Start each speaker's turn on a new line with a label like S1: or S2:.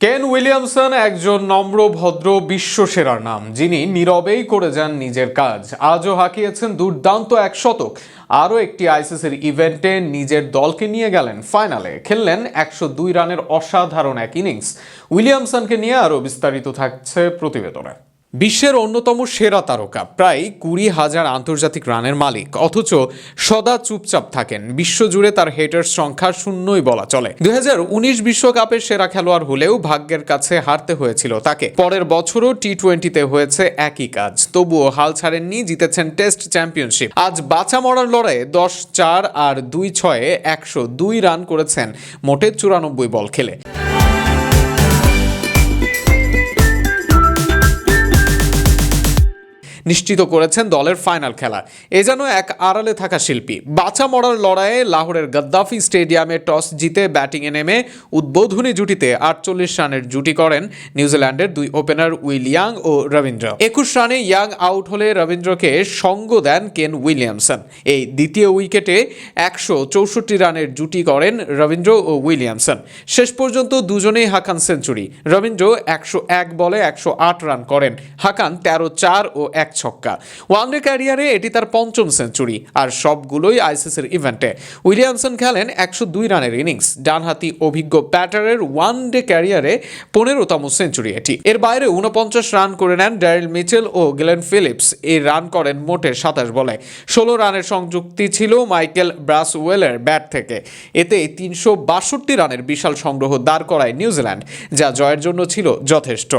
S1: Kane Williamson একজন নম্র, ভদ্র, বিশ্বসেরার নাম? যিনি নীরবেই করে যান নিজের কাজ। আজও হাঁকিয়েছেন দুর্দান্ত এক শতক। আরও একটি আইসিসির ইভেন্টে নিজের দলকে নিয়ে গেলেন ফাইনালে। খেললেন একশো দুই রানের অসাধারণ এক ইনিংস। উইলিয়ামসনকে নিয়ে আরও বিস্তারিত থাকছে প্রতিবেদনে। বিশ্বের অন্যতম সেরা তারকা, প্রায় কুড়ি হাজার আন্তর্জাতিক রানের মালিক, অথচ সদা চুপচাপ থাকেন। বিশ্বজুড়ে তার হেটার সংখ্যা শূন্যই বলা চলে। দুই বিশ্বকাপের সেরা খেলোয়াড় হলেও ভাগ্যের কাছে হারতে হয়েছিল তাকে। পরের বছরও টি টোয়েন্টিতে হয়েছে একই কাজ, তবুও হাল ছাড়েননি, জিতেছেন টেস্ট চ্যাম্পিয়নশিপ। আজ বাঁচা মরার লড়াইয়ে দশ চার আর দুই ছয়ে একশো দুই রান করেছেন মোটে চুরানব্বই বল খেলে। নিশ্চিত করেছেন দলের ফাইনাল খেলা এ যেন এক আড়ালে থাকা শিল্পী। বাঁচা মরার লড়াইয়ে লাহোরের গদ্দাফি স্টেডিয়ামে টস জিতে ব্যাটিংয়ে নেমে উদ্বোধনী জুটিতে আটচল্লিশ রানের জুটি করেন নিউজিল্যান্ডের দুই ওপেনার উইল ইয়াং ও রবীন্দ্র। একুশ রানে ইয়াং আউট হলে রবীন্দ্রকে সঙ্গ দেন কেন উইলিয়ামসন। এই দ্বিতীয় উইকেটে একশো চৌষট্টি রানের জুটি করেন রবীন্দ্র ও উইলিয়ামসন। শেষ পর্যন্ত দুজনেই হাকান সেঞ্চুরি। রবীন্দ্র একশো এক বলে একশো আট রান করেন। হাকান তেরো চার ও এক ছক্কা। ওয়ানডে ক্যারিয়ারে এটি তার পঞ্চম সেঞ্চুরি, আর সবগুলোই আইসিসির ইভেন্টে। উইলিয়ামসন খেলেন একশো দুই রানের ইনিংস। ডানহাতি অভিজ্ঞ ব্যাটারের ওয়ান ডে ক্যারিয়ারে পনেরোতম সেঞ্চুরি এটি। এর বাইরে উনপঞ্চাশ রান করে নেন ড্যারিল মিচেল ও গ্লেন ফিলিপস। এই রান করেন মোটে সাতাশ বলে। ষোলো রানের সংযুক্তি ছিল মাইকেল ব্রাসওয়েলের ব্যাট থেকে। এতে তিনশো বাষট্টি রানের বিশাল সংগ্রহ দাঁড় করায় নিউজিল্যান্ড, যা জয়ের জন্য ছিল যথেষ্ট।